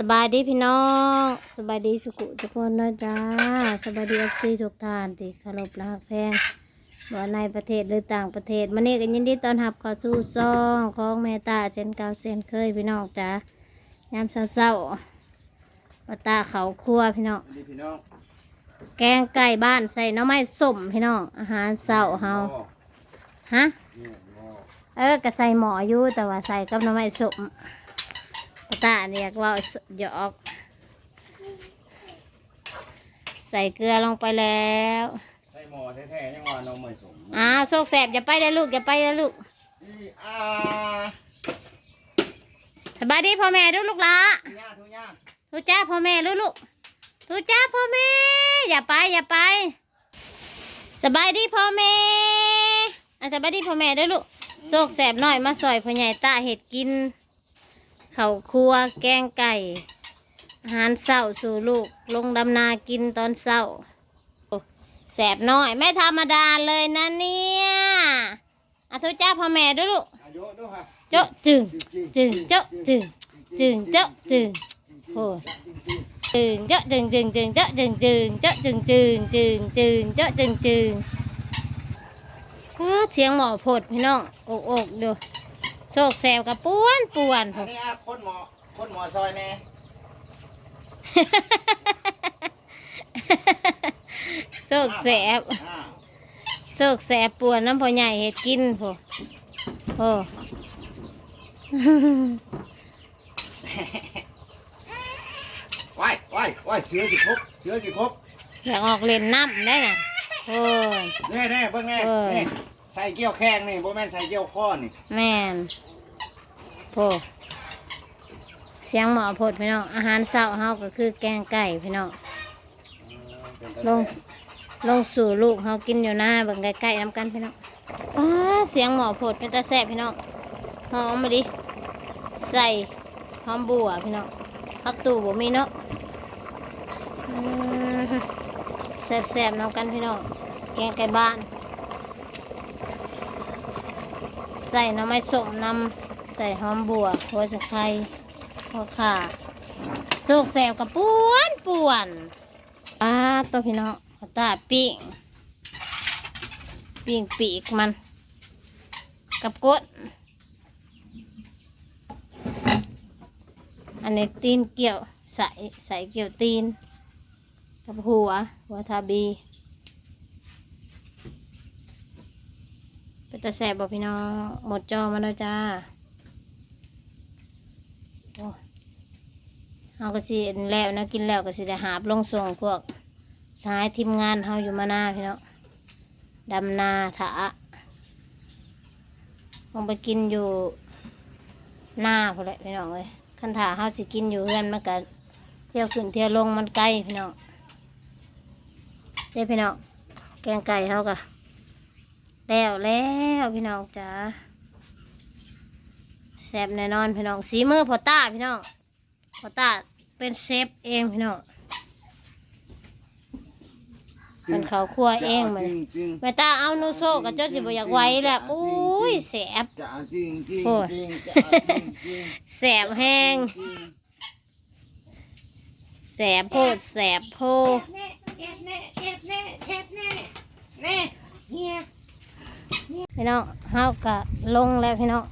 สบายดีพี่น้องสบายดีสุขุทุกคนนะจ้าสบายดีเอฟซีทุกท่านที่เคารพรักแพงว่าในประเทศหรือต่างประเทศมันนี่ก็ยินดีต้อนรับเข้าสู่ซองของแม่ตาเช่นเก่าเช่นเคยพี่น้องจ้ายามเศร้าๆมาตาเขาครัวพี่น้องดีพี่น้องแกงไก่บ้านใส่หน้ำไม้ส้มพี่น้องอาหารเศร้าเฮาฮะเนี่ยหม้อเออก็ใส่หมออยู่แต่ว่าใส่กับหน้ำไม้ส้มปา ตาเนี่ยากว่าหยอกใส่เกลือลงไปแล้วใส่หม้อแท้ๆยังว่าน้องไม่สมอ้าวโซกแสบอย่าไปได้ลูกอย่าไปได้ลูกอีอาสบายดีพ่อแม่ดูลูกหละทุย่าทุย่าทูจ้าพ่อแม่ดูลูกทูจ้าพ่อแม่อย่าไปอย่าไป สบายดีพ่อแม่อะสบายดีพ่อแม่ด้วยลูกโซกแสบหน่อยมาซอยพ่อใหญ่ตาเห็ดกิน ข้าวครัวแกงไก่อาหารเศร้าสู่ลูก ลงดำนากินตอนเศร้าแสบน้อย ไม่ธรรมดาเลยนะเนี่ยอะทุจ้าพ่อแม่ด้วยลูกเจาะจึงจึงเจาะจึงจึงเจาะจึงโอ้จึงเจาะจึงจึงจึงเจาะจึงจึงเจาะจึงจึงจึงจึงเจาะจึงจึงอ้าเสียงหมอผดพี่น้องอกอกดู โชคแซวกับป้วนป่วนอันนี้อะคนหมอคนหมอซอยแน่โชคแสบอ้าวโชคแสบป่วนน้ำพอใหญ่เห็ดกินพอโอ้ ว้ายว้ายว้ายเสือสิครบเสือสิครบอยากออกเล่นน้ำได้น่ะโอ้ย แน่แน่ๆเบิ่งแน่เออนี่ ใส่เกี่ยวแข้งนี่บ่แม่นใส่เกี่ยวข้อนี่แม่นโพเสียงหมอพดพี่น้องอาหารเช้าเฮาก็คือแกงไก่พี่น้องลงลงสู่ลูกเฮากินอยู่หน้าเบิ่งใกล้ๆน้ำกันพี่น้องอ้าเสียงหมอพดเป็นตาแซ่บพี่น้องหอมมาดิใส่หอมบัวพี่น้องผักตู่บ่มีเนาะอืมแซ่บๆน้ำกันพี่น้องแกงไก่บ้าน ใส่น้ำไม้ส้มน้ำใส่หอมบัวหัวสะไคร้หัวข่าสุกแสบกับป่วนป่วนอ่าตัวพี่น้องขาตาปิ้งปิ้งปีกมัน กับกดอันนี้ตีนเกี่ยวใส่ใส่เกี่ยวตีน กับหัวหัวทาบี เป็นตาแสบบอกพี่น้อง หมดจอมาแล้วจ้าโอ้เอาก็สิแล้วนะกินแล้วก็สิได้หาบลงส่งพวกสายทีมงานเฮาอยู่มาหน้าพี่น้องดำนาถาลงไปกินอยู่หน้าพอแหละพี่น้องเลยคันถาเฮาสิกินอยู่เฮือนมันก็เที่ยวขึ้นเที่ยวลงมันไกลพี่น้องเด้พี่น้องแกงไก่เฮาก็ แล้วแล้วพี่น้องจ้าแซบแน่นอนพี่น้องสีมือพอต้าพี่น้องพอต้าเป็นเซฟเองพี่น้องเป็นเขาครัวเองมันแม่ตาเอาโนโซกับจดสิบอยากไว้แหละโอ้ยแสบโอ้ยแสบแห้งแสบโพดแสบโพดแน่แน่แน่แน่แน่เฮีย พี่น้องเฮากะลงแล้วพี่น้อง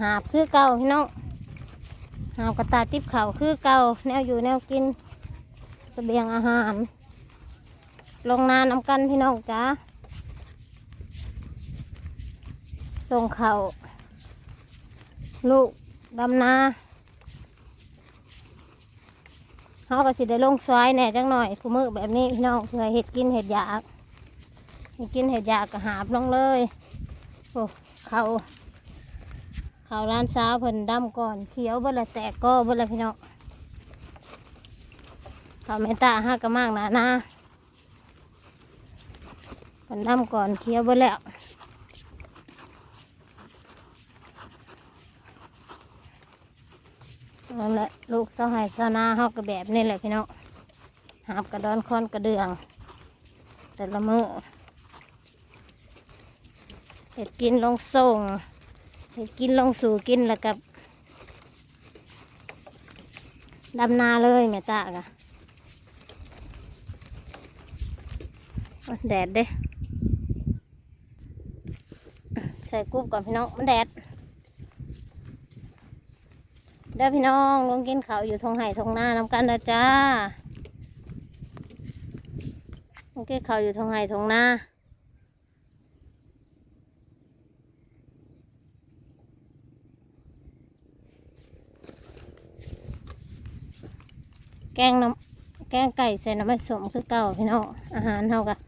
หาบคือเก่าพี่น้องหาบกระตาติบเข่าคือเก่าแนวอยู่แนวกินเสบียงอาหาร ลงนานำกันพี่น้องจ้าส่งเขาลูกดำนาเฮาก็สิได้ลงซอยแหน่จังหน่อยคู่มือแบบนี้พี่น้องเพื่อเห็ดกินเห็ดยากให้กินเห็ดยากกระหาบลงเลย โอ้เขาเขาร้านเช้าวเพิ่นดำก่อน เขียวบ่ละแตกก็บ่ละพี่น้องเขาแม่ตาห้ากระมากหนาหนาเพิ่นดำก่อนเขียวบ่แล้วนั่นแหละลูกเสาไห้เสานาเฮาก็แบบนี่แหละพี่น้องหาบกระดอนคอนกระเดือง แต่ละมือ เห็ดกินลงส่งเห็ดกินลงสู่กินแล้วกับดำนาเลยแม่ตากะแดดเด้ใส่กุ๊บก่อนพี่น้องมันแดดเด้อพี่น้องลงกินข้าวอยู่ทงไห่ทงหน้านำกันเด้อจ้าลงกินข้าวอยู่ทงไห่ทงหน้า แกงน้ำแกงไก่ใส่น้ำมันสมคือเก่าพี่น้องอาหารเท่ากัน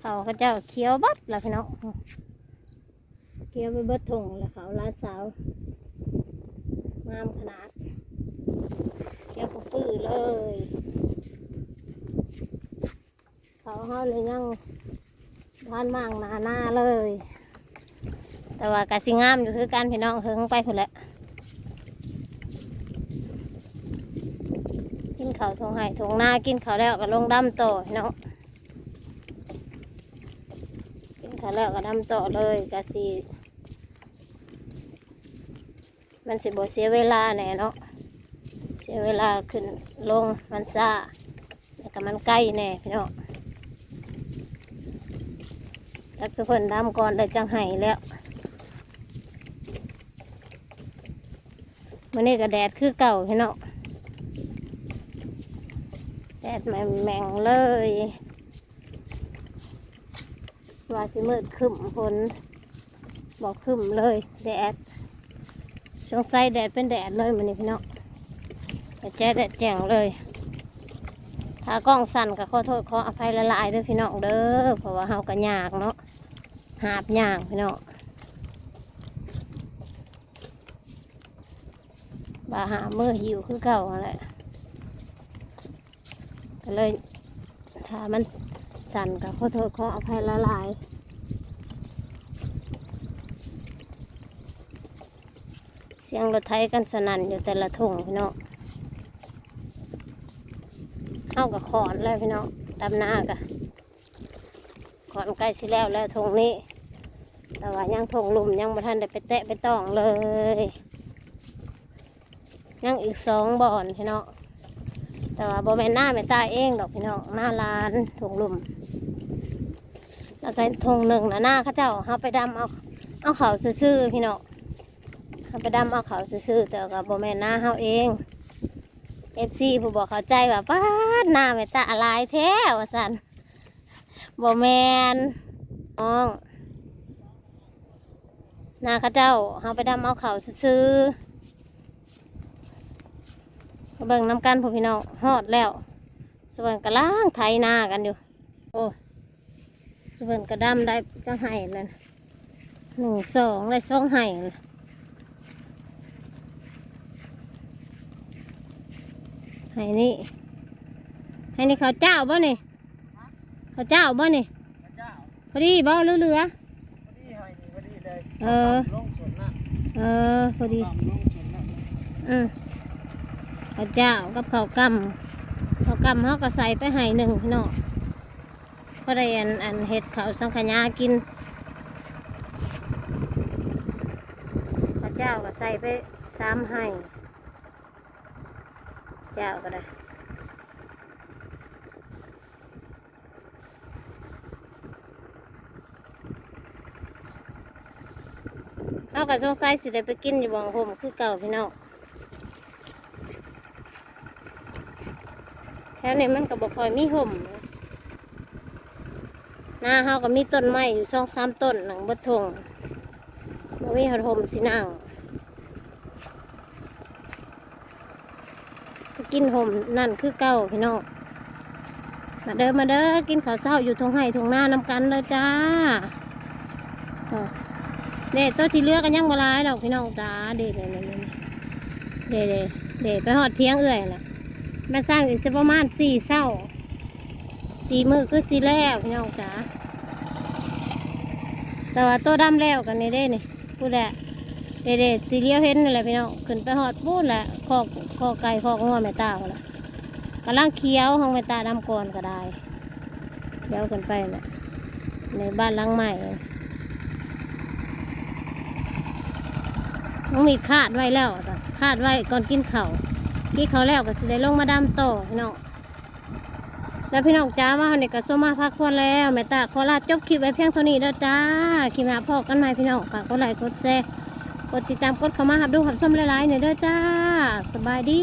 เขาเขาเจ้าเคี้ยวบัดละพี่น้องเคี้ยวไปเบิดทงแล้วเขาร้านสาวงามขนาดเคี้ยวปุ๊ฟื้อเลย เขาเขาเลยยังบ้านมั่งหนาหน้าเลย แต่ว่ากะสิงามอยู่คือกันพี่น้องเฮิงไปพุ่นแหละ กินข้าวท งไห้ทงหน้ากินข้าวแล้วก็ลงดำต่อพี่น้องกินข้าวแล้วก็ดำต่อเลยกะสิมันสิบ่เสียเวลาแน่เนาะเสียเวลาขึ้นลงมันซ่าแล้วก็มันใกล้แน่พี่น้องรักสุพนดำก่อนเลยจังไห้แล้วมันนี้ก็แดดคือเก่าพี่น้อง แดดแม่งเลยว่าสิมืดขึ้มฝนบอกขึ้มเลย แดดสงสัยแดดเป็นแดดเลยมันนี่พี่น้องแต่แจ้แดดแจ่งเลย ถ้ากล้องสั่นก็ขอโทษขออภัยละลายเด้วยพี่น้องเด้อเพราะว่าเฮาก็ยากเนาะหาบยากพี่น้องบาหามือหิวคือเก่าแหละ ก็เลยถ้ามันสั่นก็ขอโทษขออภัยละลายเสียงรถไถกันสนั่นอยู่แต่ละทุ่งพี่น้องเข้ากับขอนแล้วพี่น้องดำนากะขอนใกล้สิแล้วแล้วทงนี้ แต่ว่ายังทงลุมยังบ่ทันได้ไปแตะไปต้องเลย ยังอีกสองบ่อนพี่น้อง แต่ว่าบ่แม่นหน้าแม่ตาเองดอกพี่น้องหน้าร้านถุงลุมแล้วก็ทงหนึ่งนะหน้าข้าเจ้าเขาไปดำเอาเอาเขาซื่อๆพี่น้องเขาไปดำเอาเขาซื่อๆแต่ก็บ่แม่นหน้าเขาเองเอฟซีผู้บอกเขาใจว่าป้าหน้าแม่ตาอะไรแท้วสันบ่แม่นน้องหน้าข้าเจ้าเขาไปดำเอาเขาซื่อๆ เบิ่งน้ำกันพวกพี่น้องฮอดแล้วสวนกระล่างไถนากันอยู่ โอ้สวนกระดำได้จังไห้เลยหนึ่งสองได้สองไห้เลยไห้นี่ไห้นี่ข้าวเจ้าบ่นี่ข้าวเจ้าบ่นี่พระเจ้าพอดีบ่เหลือเหลือพอดีให้นี่พอดีเลยเออลงสวนน้ๆเออพอดีำลงสวนน้ำอืม ข้าวเจ้ากับข้าวกำข้าวกำเขาก็ใส่ไปให้หนึ่งพี่น้องก็ได้อันอันเห็ดข้าวสังขยากินข้าวเจ้าก็ใส่ไปสามให้เจ้าก็ได้เขาก็สงสัยสิได้ไปกินอยู่บางห่มคือเก่าพี่น้อง แถวนี้มันก็บอกคอยมีห่มหน้าเฮาก็มีต้นไม้อยู่ช่องสามต้นหนังบดทงบ่มีหดห่มสินั่งกินห่มนั่นคือเก่าพี่น้องมาเด้อมาเด้อกินข้าวเช้าอยู่ทงไห้ทงหน้านำกันเลยจ้าเนี่ตัวที่เลือกกันยังบ่ลายดอกพี่น้องจ้าเด็ดเด็ดเด็ดเด็ดเด็ดไปหอดเที่ยงเอื่อยล่ะ แม่สร้างอีกประมาณสี่เศร้าสี่มือคือสี่แล้วพี่น้องจ๋าแต่ว่าตัวดำแล้วกันนี่เด้นี่พูดแหละเด็ดๆตีเลี้ยวเห็นนี่แหละพี่น้องขึ้นไปหอดพูดแหละคอกคอกไก่คอกงัวแม่ตาละกำลังเคี้ยวห้องแม่ตาดำก่อนก็ได้เดี๋ยวกันไปน่ะในบ้านหลังใหม่น้องมีคาดไว้แล้วจ้ะคาดไว้ก่อนกินเข้า ที่เขาแล้วก็สิได้ลงมาดำโตอพี่น้องแล้วพี่น้องจ้ามาเนี่ก็สมมาพักควรแล้วแม่ตาขอลาจบคลิปไว้เพียงเท่านี้เด้วจ้าคลิปหน้าพอกันใหม่พี่น้องฝากกดไลค์กดแชร์กดติดตามกดเข้ามาหับดูหับส้มหลายๆเนี่ยด้อจ้า สบายดี